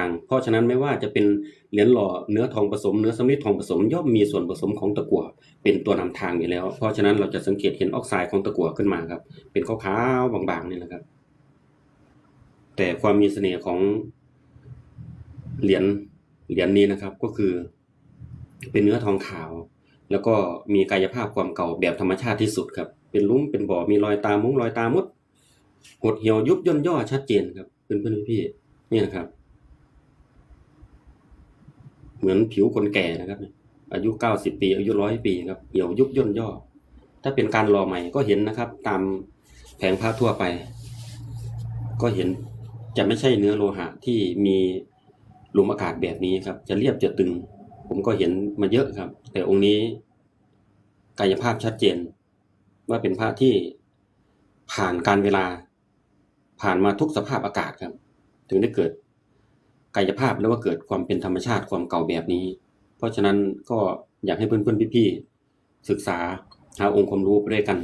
าง เพราะฉะนั้นไม่ว่าจะเป็นเหรียญหล่อเนื้อทองผสมเนื้อสำริดทองผสมย่อมมีส่วนผสมของตะกั่วเป็นตัวนำทางอยู่แล้ว เพราะฉะนั้นเราจะสังเกตเห็นออกไซด์ของตะกั่วขึ้นมาครับ เป็นขาวๆบางๆนี่แหละครับ แต่ความมีเสน่ห์ของเหรียญเหรียญนี้นะครับก็คือ เป็นเนื้อทองขาว แล้วก็มีกายภาพความเก่าแบบธรรมชาติที่สุดครับ เป็นลุ้มเป็นบ่อมีรอยตามุ้งรอยตามดหดเหี่ยวยุบย่นย่อชัดเจนครับเพื่อนเพื่อนๆพี่ๆนี่นะครับ เหมือนผิวคนแก่นะครับอายุเก้าสิบปีอายุร้อยปีครับเหี่ยวยุบย่นย่อ ถ้าเป็นการรอใหม่ก็เห็นนะครับ ตามแผงผ้าทั่วไป ก็เห็นจะไม่ใช่เนื้อโลหะที่มีหลุมอากาศแบบนี้ครับ จะเรียบจะตึง ผมก็เห็นมาเยอะครับ แต่องค์นี้กายภาพชัดเจน ว่าเป็นพระที่ผ่านการเวลา ผ่านมาทุกสภาพอากาศครับ ถึงได้เกิด กายภาพแล้วว่าเกิดความเป็นธรรมชาติความเก่าแบบนี้ เพราะฉะนั้นก็อยากให้เพื่อนๆพี่ๆศึกษาหาองค์ความรู้ไปด้วยกัน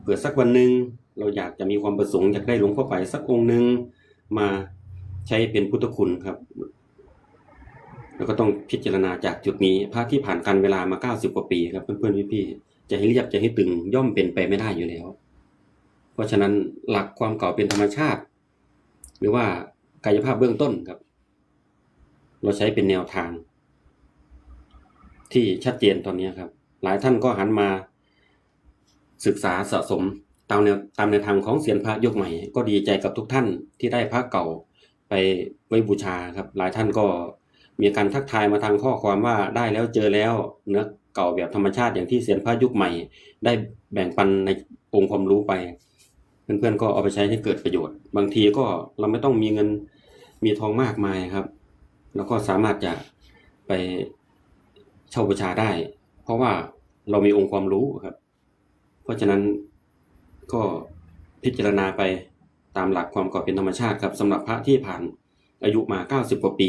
เผื่อสักวันหนึ่งเราอยากจะมีความประสงค์อยากได้หลวงพ่อไปสักองค์หนึ่งมาใช้เป็นพุทธคุณครับ แล้วก็ต้องพิจารณาจากจุดนี้พระที่ผ่านการเวลามา 90 กว่าปีครับ เพื่อนๆพี่ๆจะให้เรียบจะให้ตึงย่อมเป็นไปไม่ได้อยู่แล้ว เพราะฉะนั้นหลักความเก่าเป็นธรรมชาติ หรือว่ากายภาพเบื้องต้นครับ เราใช้เป็นแนวทาง ที่ชัดเจนตอนนี้ครับ หลายท่านก็หันมาศึกษาสะสมตามแนวตามแนวทางของเสียนพระยกใหม่ ก็ดีใจกับทุกท่านที่ได้พระเก่าไปไว้บูชาครับ หลายท่านก็มีการทักทายมาทางข้อความว่าได้แล้วเจอแล้วเนื้อเก่าแบบธรรมชาติอย่างที่เสียนพระยุคใหม่ ได้แบ่งปันในองค์ความรู้ไป เพื่อนๆก็เอาไปใช้ให้เกิดประโยชน์ บางทีก็เราไม่ต้องมีเงินมีทองมากมายครับ เราก็สามารถจะไปเช่าบูชาได้ เพราะว่าเรามีองค์ความรู้ครับ เพราะฉะนั้นก็พิจารณาไปตามหลักความก่อเป็นธรรมชาติครับสำหรับพระที่ผ่านอายุมา 90 กว่าปี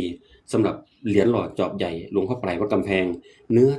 สำหรับเหรียญหลอดจอบใหญ่หลวงพ่อปลายวัดกำแพง เนื้อ